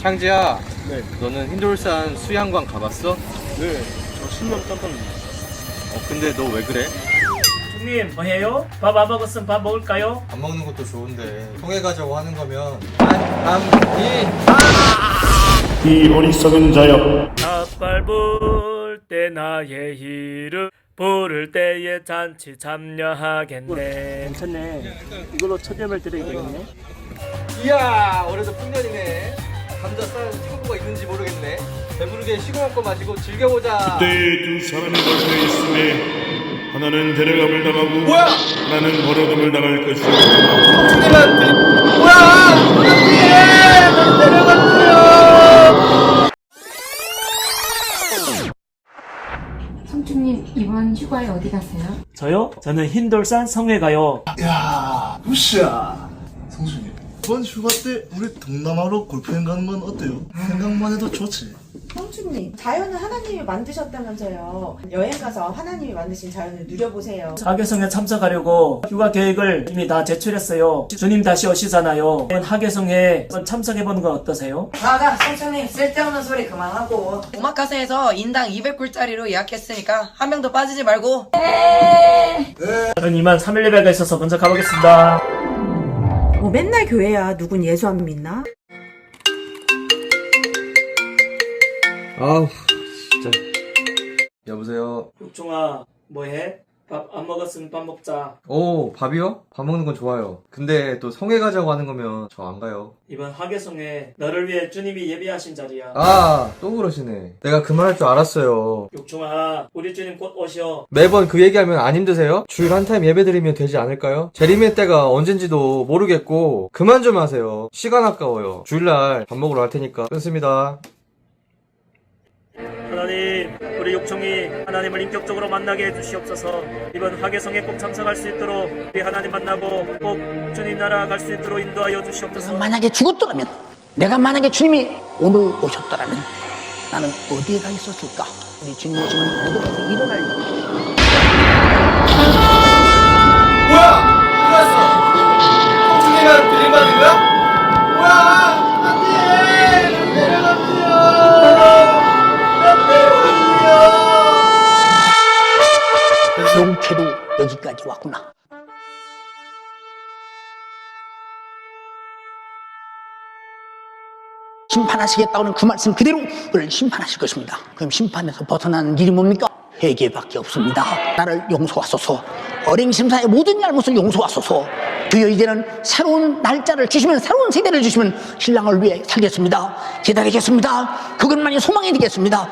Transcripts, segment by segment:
창지야, 네. 너는 힌돌산 수양관 가봤어? 어, 네, 저 10년 깜빡입니다. 근데 너 왜 그래? 형님 뭐해요? 밥 안 먹었으면 밥 먹을까요? 밥 먹는 것도 좋은데 통해 가자고 하는 거면 한밤이 이 어리석은 자여, 닭발 불때 나의 이름 부를 때에 잔치 참여하겠네 괜찮네 이걸로 첫염을 드리겠네 이야, 올해도 풍년이네. 감자 싼 창고가 있는지 모르겠네. 배부르게 시골 거 마시고 즐겨보자. 그때 두 사람이 걸려 있음에 하나는 데려감을 당하고 뭐야? 하나는 버려감을 당할 것이다. 형님한테 뭐야? 이번 휴가에 어디 가세요? 저요? 저는 흰돌산 성에 가요 야, 무시야. 성준이. 이번 휴가 때 우리 동남아로 골프여행 가는 건 어때요? 생각만 해도 좋지. 성주님, 자연은 하나님이 만드셨다면서요. 여행 가서 하나님이 만드신 자연을 누려보세요. 하계성에 참석하려고 휴가 계획을 이미 다 제출했어요 주님 다시 오시잖아요 이번 하계성에 한번 참석해보는 건 어떠세요? 맞아, 성천님 쓸데없는 소리 그만하고 오마카세에서 인당 200불짜리로 예약했으니까 한 명도 빠지지 말고 저는 이만 3일 예배가 있어서 먼저 가보겠습니다 뭐 맨날 교회야. 누군 예수 안 믿나? 아우, 진짜. 여보세요. 육종아 뭐해? 밥 안 먹었으면 밥 먹자 오, 밥이요? 밥 먹는 건 좋아요. 근데 또 성에 가자고 하는 거면 저 안 가요. 이번 하계성에 너를 위해 주님이 예비하신 자리야 아, 또 그러시네. 내가 그 말 할 줄 알았어요. 육종아 우리 주님 곧 오셔 매번 그 얘기하면 안 힘드세요? 주일 한 타임 예배 드리면 되지 않을까요? 재림의 때가 언젠지도 모르겠고 그만 좀 하세요. 시간 아까워요. 주일날 밥 먹으러 갈 테니까 끊습니다. 육종이 하나님을 인격적으로 만나게 해주시옵소서 이번 하계성에 꼭 참석할 수 있도록 우리 하나님 만나고 꼭 주님 나라 갈 수 있도록 인도하여 주시옵소서 만약에 죽었더라면 내가 만약에 주님이 오늘 오셨더라면 나는 어디에 가 있었을까? 우리 주님 오시면 것이 일어날 여기까지 왔구나. 심판하시겠다고는 그 말씀 그대로 우리를 심판하실 것입니다. 그럼 심판에서 벗어나는 길이 뭡니까? 회개밖에 없습니다. 나를 용서하소서. 어린 심사의 모든 잘못을 용서하소서. 주여 이제는 새로운 날짜를 주시면 새로운 세대를 주시면 신랑을 위해 살겠습니다. 기다리겠습니다. 그것만이 소망이 되겠습니다.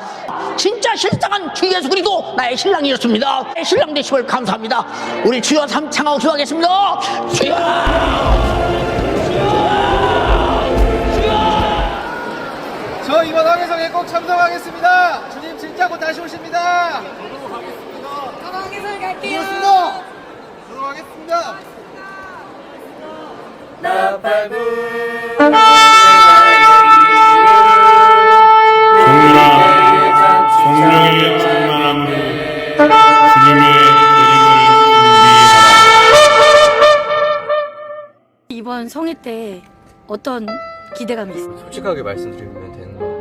진짜 실상한 주 예수 그리스도 나의 신랑이었습니다. 신랑 되심을 감사합니다. 우리 주여 삼 창하고 기도하겠습니다. 주여! 저 이번 황해성에 꼭 참석하겠습니다. 진짜고 다시 오십니다. 저도 가겠습니다. 들어가겠습니다. 종민아, 성령의 충만함으로 이번 성회 때 어떤 기대감이 있어요? 솔직하게 말씀드리면 되는 거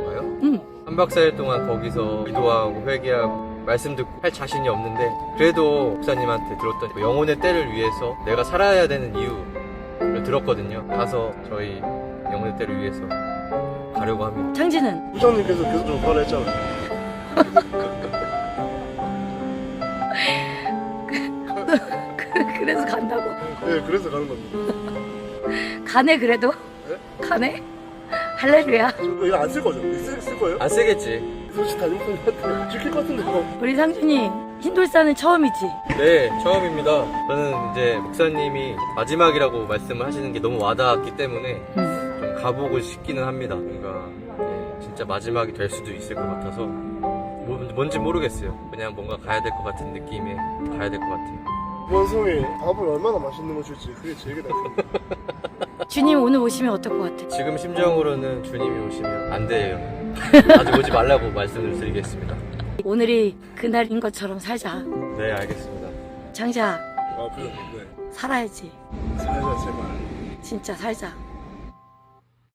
3박 4일 동안 거기서 기도하고 회개하고 말씀 듣고 할 자신이 없는데 그래도 목사님한테 들었던 그 영혼의 때를 위해서 내가 살아야 되는 이유를 들었거든요. 가서 저희 영혼의 때를 위해서 가려고 합니다. 창진은 부장님께서 계속 좀 화를 했잖아요. 그, 래서 간다고. 네, 그래서 가는 겁니다. 가네 그래도? 네? 가네? 할렐루야 저 이거 안 쓸 거죠? 쓸, 쓸 거예요? 안 쓰겠지. 솔직히 담임선생님한테 지킬 것 같은데 요 우리 상준이 흰돌산은 처음이지? 네, 처음입니다. 저는 이제 목사님이 마지막이라고 말씀을 하시는 게 너무 와닿았기 때문에 응. 좀 가보고 싶기는 합니다. 뭔가 네, 진짜 마지막이 될 수도 있을 것 같아서 뭐- 뭔지 모르겠어요. 그냥 뭔가 가야 될 것 같은 느낌에 가야 될 것 같아요. 이번 성에 밥을 얼마나 맛있는 거 줄지 그게 제일 기대돼요. 주님 오늘 오시면 어떨 것 같아? 지금 심정으로는 주님이 오시면 안 돼요. 아직 오지 말라고 말씀을 드리겠습니다. 오늘이 그날인 것처럼 살자 네, 알겠습니다. 장자 아, 그래. 네. 살아야지 살자, 제발. 진짜 살자